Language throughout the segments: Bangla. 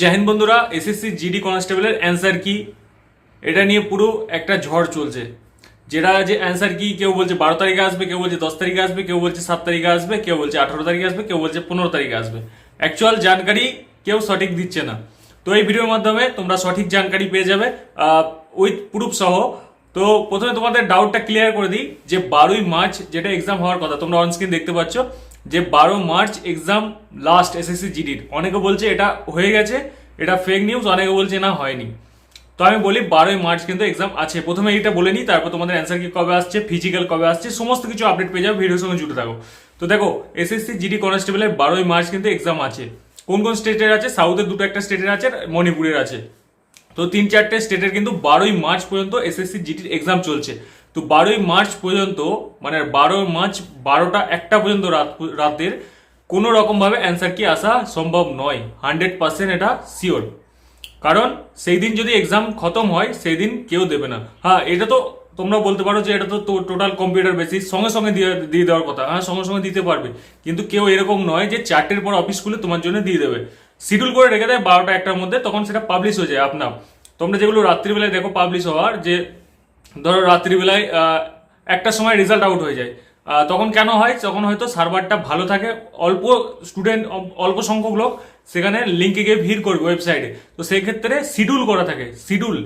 জয় হিন্দ বন্ধুরা এসএসসি জিডি কনস্টেবলের অ্যান্সার কি? এটা নিয়ে পুরো একটা ঝড় চলছে। যেটা যে অ্যান্সার কি, কেউ বলছে বারো তারিখে আসবে, কেউ বলছে দশ তারিখে আসবে, কেউ বলছে সাত তারিখে আসবে, কেউ বলছে আঠারো তারিখে আসবে, কেউ বলছে পনেরো তারিখে আসবে। অ্যাকচুয়াল জানকারি কেউ সঠিক দিচ্ছে না। তো এই ভিডিওর মাধ্যমে তোমরা সঠিক জানকারি পেয়ে যাবে উইথ প্রুফ সহ। তো প্রথমে তোমাদের ডাউটটা ক্লিয়ার করে দিই যে বারোই মার্চ যেটা এক্সাম হওয়ার কথা, তোমরা অনস্ক্রিন দেখতে পাচ্ছ যে বারো মার্চ এক্সাম লাস্ট এসএসসি জিডির অনেকে বলছে এটা হয়ে গেছে, এটা ফেক নিউজ অনেকে বলছে না, হয়নি। তো আমি বলি বারোই মার্চ কিন্তু এক্সাম আছে। প্রথমে এটা বলে নিই, তারপর তোমাদের অ্যান্সার কি কবে আসছে ফিজিক্যাল কবে আসছে, সমস্ত কিছু আপডেট পেয়ে যাবে ভিডিওর সঙ্গে জুড়ে থাকো। তো দেখো এসএসসি জিডি কনস্টেবলের বারোই মার্চ কিন্তু এক্সাম আছে। কোন কোন স্টেটের আছে? সাউথের দুটো একটা স্টেটের আছে মণিপুরের আছে। তো তিন চারটে স্টেটের কিন্তু বারোই মার্চ পর্যন্ত এসএসসি জিটির এক্সাম চলছে। তো বারোই মার্চ পর্যন্ত মানে বারোই মার্চ বারোটা একটা পর্যন্ত রাত রাতের কোনো রকমভাবে অ্যান্সার কি আসা সম্ভব নয়। হান্ড্রেড পার্সেন্ট এটা শিওর কারণ সেই দিন যদি এক্সাম খতম হয় সেই দিন কেউ দেবে না। হ্যাঁ এটা তো তোমরা বলতে পারো যে এটা তো টোটাল কম্পিউটার বেসিস সঙ্গে সঙ্গে দিয়ে দিয়ে দেওয়ার কথা। হ্যাঁ সঙ্গে সঙ্গে দিতে পারবে। কিন্তু কেউ এরকম নয় যে চারটের পর অফিস খুলে তোমার জন্য দিয়ে দেবে। শিডিউল করে রেখে দেয় বারোটা একটার মধ্যে, তখন সেটা পাবলিশ হয়ে যায়, আপনার। তোমরা যেগুলো রাত্রিবেলায় দেখো পাবলিশ হওয়ার, যে ধরো রাত্রিবেলায় আহ, একটার সময় রেজাল্ট আউট হয়ে যায়। তখন কেন হয়? তখন হয়তো সার্ভারটা ভালো থাকে অল্প স্টুডেন্ট অল্প সংখ্যক লোক সেখানে লিঙ্কে গিয়ে ভিড় করবে ওয়েবসাইটে তো সেই ক্ষেত্রে শিডিউল করা থাকে শিডিউল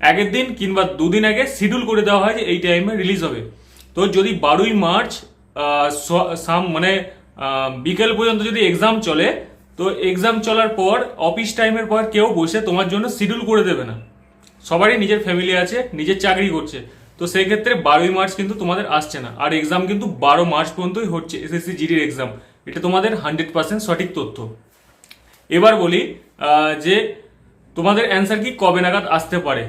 আগের দিন কিংবা দুদিন আগে শিডিউল করে দেওয়া হয় যে এই টাইমে রিলিজ হবে। তো যদি বারোই মার্চ সাম মানে বিকেল পর্যন্ত যদি এক্সাম চলে তো এক্সাম চলার পর অফিস টাইমের পর কেউ বসে তোমার জন্য শিডিউল করে দেবে না। সবারই নিজের ফ্যামিলি আছে, নিজের চাকরি করছে। তো সেই ক্ষেত্রে বারোই মার্চ কিন্তু তোমাদের আসছে না। আর এক্সাম কিন্তু বারো মার্চ পর্যন্তই হচ্ছে এসএসসি জিডির এক্সাম এটা তোমাদের হান্ড্রেড পার্সেন্ট সঠিক তথ্য। এবার বলি যে তোমাদের অ্যান্সার কি কবে নাগাদ আসতে পারে?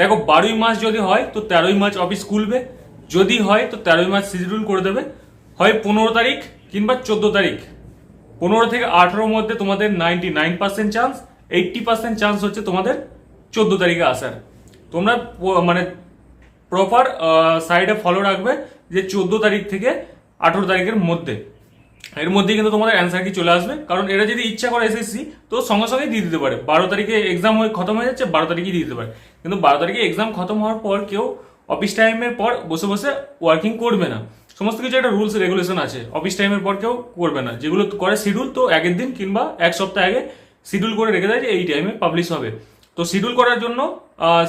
দেখো, বারোই মার্চ যদি হয়, তো তেরোই মার্চ অফিস খুলবে। যদি হয়, তো তেরোই মার্চ শিডিউল করে দেবে। হয় পনেরো তারিখ কিংবা চোদ্দ তারিখ। পনেরো থেকে আঠেরোর মধ্যে তোমাদের ninety nine percent chance eighty percent chance হচ্ছে তোমাদের চোদ্দ তারিখে আসার। তোমরা মানে প্রপার সাইডে ফলো রাখবে যে চোদ্দ তারিখ থেকে আঠেরো তারিখের মধ্যে। এর মধ্যে কিন্তু তোমাদের অ্যান্সার কি চলে আসবে। কারণ এরা যদি ইচ্ছা করে এসএসসি তো সঙ্গে সঙ্গে দিয়ে দিতে পারে। বারো তারিখে এক্সাম হয়ে খতম হয়ে যাচ্ছে, বারো তারিখে দিয়ে দিতে পারে। কিন্তু বারো তারিখে এক্সাম খতম হওয়ার পর কেউ অফিস টাইমের পর বসে বসে ওয়ার্কিং করবে না। সমস্ত কিছু একটা রুলস রেগুলেশন আছে। অফিস টাইমের পর কেউ করবে না। যেগুলো করে শিডিউল তো আগের দিন কিংবা এক সপ্তাহ আগে শিডিউল করে রেখে দেয় যে এই টাইমে পাবলিশ হবে। তো শিডিউল করার জন্য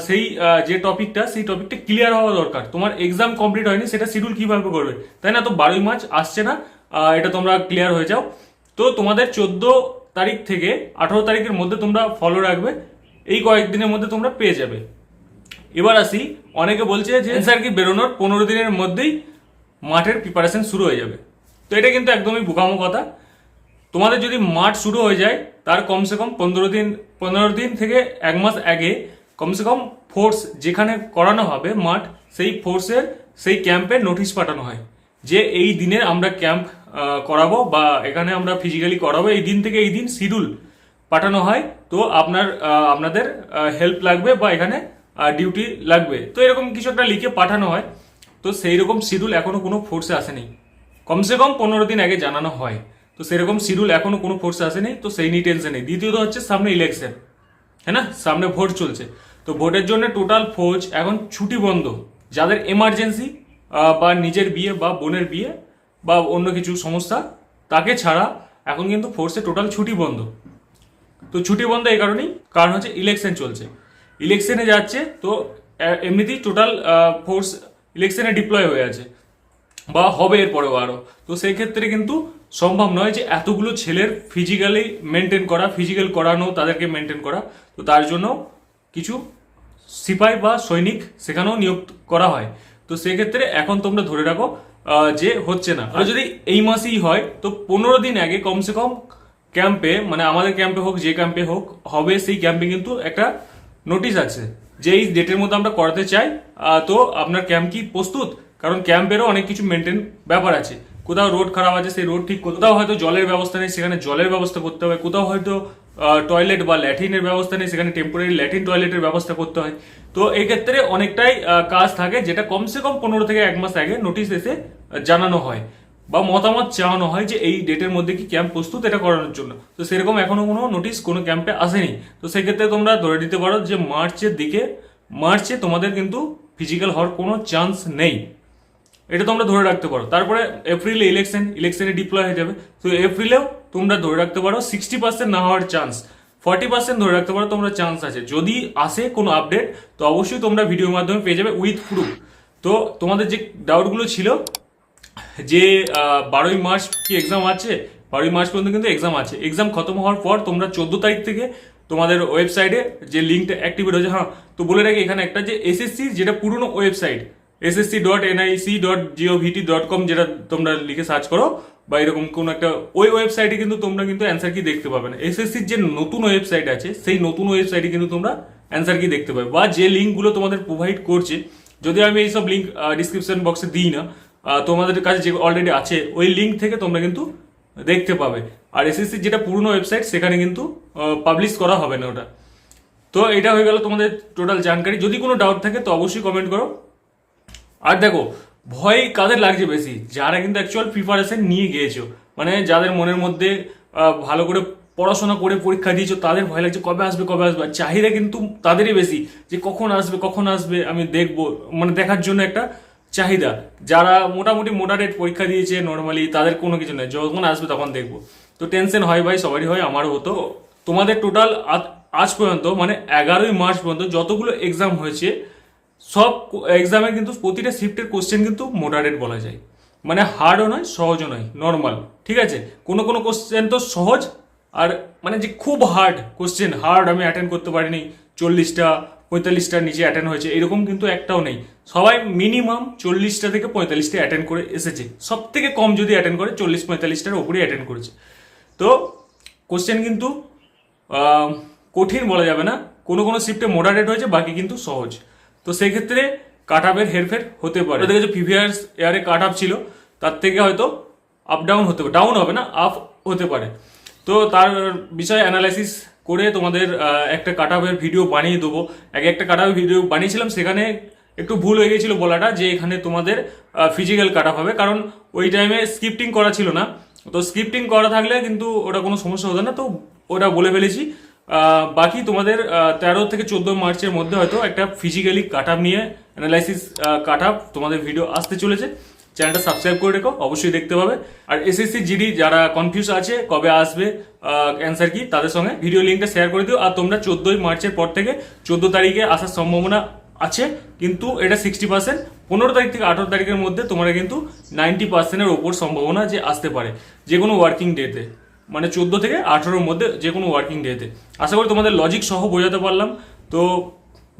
সেই যে টপিকটা, সেই টপিকটা ক্লিয়ার হওয়া দরকার। তোমার এক্সাম কমপ্লিট হয়নি, সেটা শিডিউল কীভাবে করবে? তাই না? তো বারোই মার্চ আসছে না এটা তোমরা ক্লিয়ার হয়ে যাও। তো তোমাদের চোদ্দ তারিখ থেকে আঠারো তারিখের মধ্যে তোমরা ফলো রাখবে, এই কয়েকদিনের মধ্যে তোমরা পেয়ে যাবে। এবার আসি, অনেকে বলছে যে অ্যান্সার কি বেরোনোর, পনেরো দিনের মধ্যেই মাঠের প্রিপারেশন শুরু হয়ে যাবে। তো এটা কিন্তু একদমই বোকামো কথা। তোমাদের যদি মাঠ শুরু হয়ে যায়, তার কমসে কম পনেরো দিন পনেরো দিন থেকে এক মাস আগে কমসে কম ফোর্স যেখানে করানো হবে মাঠ, সেই ফোর্সের সেই ক্যাম্পের নোটিশ পাঠানো হয় যে এই দিনে আমরা ক্যাম্প করাবো বা এখানে আমরা ফিজিক্যালি করাবো। এই দিন থেকে এই দিন শিডিউল পাঠানো হয়। তো আপনার আপনাদের হেল্প লাগবে বা এখানে ডিউটি লাগবে। তো এরকম কিছু একটা লিখে পাঠানো হয়। তো সেই রকম শিডিউল এখনও কোনো ফোর্সে আসেনি। কমসে কম পনেরো দিন আগে জানানো হয়। তো সেরকম শিডিউল এখনও কোনো ফোর্স আসেনি, তো সেই নিয়ে টেনশন নেই। দ্বিতীয়ত হচ্ছে সামনে ইলেকশন হ্যাঁ না? সামনে ভোট চলছে। তো ভোটের জন্য টোটাল ফৌজ এখন ছুটি বন্ধ। যাদের এমার্জেন্সি বা নিজের বিয়ে, বা বোনের বিয়ে, বা অন্য কিছু সমস্যা, তাকে ছাড়া এখন কিন্তু ফোর্সে টোটাল ছুটি বন্ধ। তো ছুটি বন্ধ এই কারণেই, কারণ হচ্ছে ইলেকশন চলছে। ইলেকশনে যাচ্ছে, তো এমনিতেই টোটাল ফোর্স ইলেকশনে ডিপ্লয় হয়ে আছে, বা হবে এরপরেও আরও তো সেই ক্ষেত্রে কিন্তু সম্ভব নয় যে এতগুলো ছেলের ফিজিক্যালি মেনটেন করা ফিজিক্যাল করানো, তাদেরকে মেনটেন করা। তো তার জন্য কিছু সিপাই বা সৈনিক সেখানেও নিয়োগ করা হয়। তো সেক্ষেত্রে এখন তোমরা ধরে রাখো যে হচ্ছে না। আর যদি এই মাসেই হয়, তো পনেরো দিন আগে কমসে কম ক্যাম্পে মানে আমাদের ক্যাম্পে হোক, যে ক্যাম্পে হোক, হবে সেই ক্যাম্পে কিন্তু একটা নোটিশ আছে যে এই ডেটের মধ্যে আমরা করাতে চাই। তো আপনার ক্যাম্প কি প্রস্তুত? কারণ ক্যাম্পেরও অনেক কিছু মেনটেন ব্যাপার আছে। কোথাও রোড খারাপ আছে, সেই রোড ঠিক কোথাও হয়তো জলের ব্যবস্থা নেই, সেখানে জলের ব্যবস্থা করতে হবে, কোথাও হয়তো টয়লেট বা ল্যাট্রিনের ব্যবস্থা নেই, সেখানে টেম্পোরারি ল্যাট্রিন টয়লেটের ব্যবস্থা করতে হয়। তো এই ক্ষেত্রে অনেকটাই কাজ থাকে, যেটা কমসে কম পনেরো থেকে এক মাস আগে নোটিশ এসে জানানো হয় বা মতামত চাওয়ানো হয় যে এই ডেটের মধ্যে কি ক্যাম্প প্রস্তুত এটা করানোর জন্য। তো সেরকম এখনও কোনো নোটিশ কোনো ক্যাম্পে আসেনি। তো সেক্ষেত্রে তোমরা ধরে দিতে পারো যে মার্চের দিকে, মার্চে তোমাদের কিন্তু ফিজিক্যাল হওয়ার কোনো চান্স নেই। এটা তোমরা ধরে রাখতে পারো। তারপরে এপ্রিলে ইলেকশন ইলেকশনে ডিপ্লয় হয়ে যাবে। তো এপ্রিলেও তোমরা ধরে রাখতে পারো সিক্সটি পার্সেন্ট না হওয়ার চান্স ফর্টি পার্সেন্ট ধরে রাখতে পারো, তোমরা চান্স আছে। যদি আসে কোনো আপডেট তো অবশ্যই তোমরা ভিডিওর মাধ্যমে পেয়ে যাবে উইথ প্রুফ তো তোমাদের যে ডাউটগুলো ছিল, যে বারোই মার্চ কি এক্সাম আছে? বারোই মার্চ পর্যন্ত কিন্তু এক্সাম আছে। এক্সাম খতম হওয়ার পর তোমরা চোদ্দ তারিখ থেকে তোমাদের ওয়েবসাইটে যে লিঙ্কটা অ্যাক্টিভেট হয়েছে হ্যাঁ তো বলে রাখি এখানে একটা যে এসএসসি যেটা পুরনো website SSC dot NIC dot dot com যেটা তোমরা লিখে সার্চ করো, বা এরকম কোনো একটা, ওই ওয়েবসাইটে কিন্তু তোমরা কিন্তু অ্যান্সার কি দেখতে পাবে না। এসএসসির যে নতুন ওয়েবসাইট আছে, সেই নতুন ওয়েবসাইটে কিন্তু তোমরা অ্যান্সার কি দেখতে পাবে, বা যে লিঙ্কগুলো তোমাদের প্রোভাইড করছে, যদি আমি এইসব লিঙ্ক ডিসক্রিপশন বক্সে দিই না তোমাদের কাছে যে অলরেডি আছে, ওই লিঙ্ক থেকে তোমরা কিন্তু দেখতে পাবে। আর এসএসসির যেটা পুরনো ওয়েবসাইট সেখানে কিন্তু পাবলিশ করা হবে না ওটা। তো এটা হয়ে গেল তোমাদের টোটাল জানকারি। যদি কোনো ডাউট থাকে তো অবশ্যই কমেন্ট করো। আর দেখো, ভয় কাদের লাগছে বেশি? যারা কিন্তু অ্যাকচুয়াল প্রিপারেশন নিয়ে গিয়েছো। মানে যাদের মনের মধ্যে ভালো করে পড়াশোনা করে পরীক্ষা দিয়েছ, তাদের ভয় লাগছে কবে আসবে কবে আসবে। চাহিদা কিন্তু তাদেরই বেশি, যে কখন আসবে কখন আসবে, আমি দেখব। মানে দেখার জন্য একটা চাহিদা। যারা মোটামুটি মোটারেট পরীক্ষা দিয়েছে নর্মালি তাদের কোনো কিছু নেই। যখন আসবে তখন দেখব। তো টেনশন হয় ভাই, সবারই হয়, আমারও হতো। তোমাদের টোটাল আজ পর্যন্ত মানে এগারোই মার্চ পর্যন্ত যতগুলো এক্সাম হয়েছে সব এক্সামে কিন্তু প্রতিটা শিফটের কোশ্চেন কিন্তু মোডারেট বলা যায়। মানে হার্ডও নয়, সহজও নয় নর্মাল ঠিক আছে? কোনো কোনো কোশ্চেন তো সহজ, আর মানে যে খুব হার্ড কোশ্চেন হার্ড আমি অ্যাটেন্ড করতে পারিনি, চল্লিশটা, পঁয়তাল্লিশটার নিচে অ্যাটেন্ড হয়েছে, এরকম কিন্তু একটাও নেই। সবাই মিনিমাম চল্লিশটা থেকে পঁয়তাল্লিশটা অ্যাটেন্ড করে এসেছে। সব থেকে কম যদি অ্যাটেন্ড করে, চল্লিশ, পঁয়তাল্লিশটার উপরেই অ্যাটেন্ড করেছে। তো কোশ্চেন কিন্তু কঠিন বলা যাবে না। কোনো কোনো শিফটে মোডারেট হয়েছে, বাকি কিন্তু সহজ। তো সেক্ষেত্রে কাট আপের হেরফের হতে পারে। কাছে প্রিভিয়াস এয়ারে কাট আপ ছিল, তার থেকে হয়তো আপ ডাউন হতে পারে ডাউন হবে না আপ হতে পারে। তো তার বিষয়ে অ্যানালাইসিস করে তোমাদের একটা কাট আপের ভিডিও বানিয়ে দেবো। এক একটা কাট আপের ভিডিও বানিয়েছিলাম, সেখানে একটু ভুল হয়ে গেছিল বলাটা, যে এখানে তোমাদের ফিজিক্যাল কাট হবে, কারণ ওই টাইমে স্ক্রিপ্টিং করা ছিল না। তো স্ক্রিপ্টিং করা থাকলে কিন্তু ওটা কোনো সমস্যা হতো না, তো ওটা বলে ফেলেছি। বাকি তোমাদের তেরো থেকে চোদ্দ মার্চের মধ্যে হয়তো একটা ফিজিক্যালি কাট আপ নিয়ে অ্যানালাইসিস কাট আপ তোমাদের ভিডিও আসতে চলেছে। চ্যানেলটা সাবস্ক্রাইব করে রেখো, অবশ্যই দেখতে পাবে। আর এসএসসি জিডি যারা কনফিউজ আছে, কবে আসবে অ্যান্সার কি, তাদের সঙ্গে ভিডিও লিঙ্কটা শেয়ার করে দিও। আর তোমরা চোদ্দোই মার্চের পর থেকে চোদ্দ তারিখে আসার সম্ভাবনা আছে, কিন্তু এটা সিক্সটি পার্সেন্ট পনেরো তারিখ থেকে আঠারো তারিখের মধ্যে তোমরা কিন্তু নাইনটি পার্সেন্টের ওপর সম্ভাবনা যে আসতে পারে যে কোনো ওয়ার্কিং ডেতে মানে চোদ্দ থেকে আঠেরোর মধ্যে যে কোনো ওয়ার্কিং ডেতে আশা করি তোমাদের লজিক সহ বোঝাতে পারলাম। তো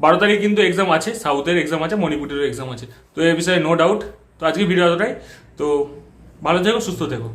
বারো তারিখে কিন্তু এক্সাম আছে সাউথের এক্সাম আছে, মণিপুরেরও এক্সাম আছে। তো এ বিষয়ে নো ডাউট তো আজকে ভিডিও এতটাই। তো ভালো থেকো, সুস্থ থেকো।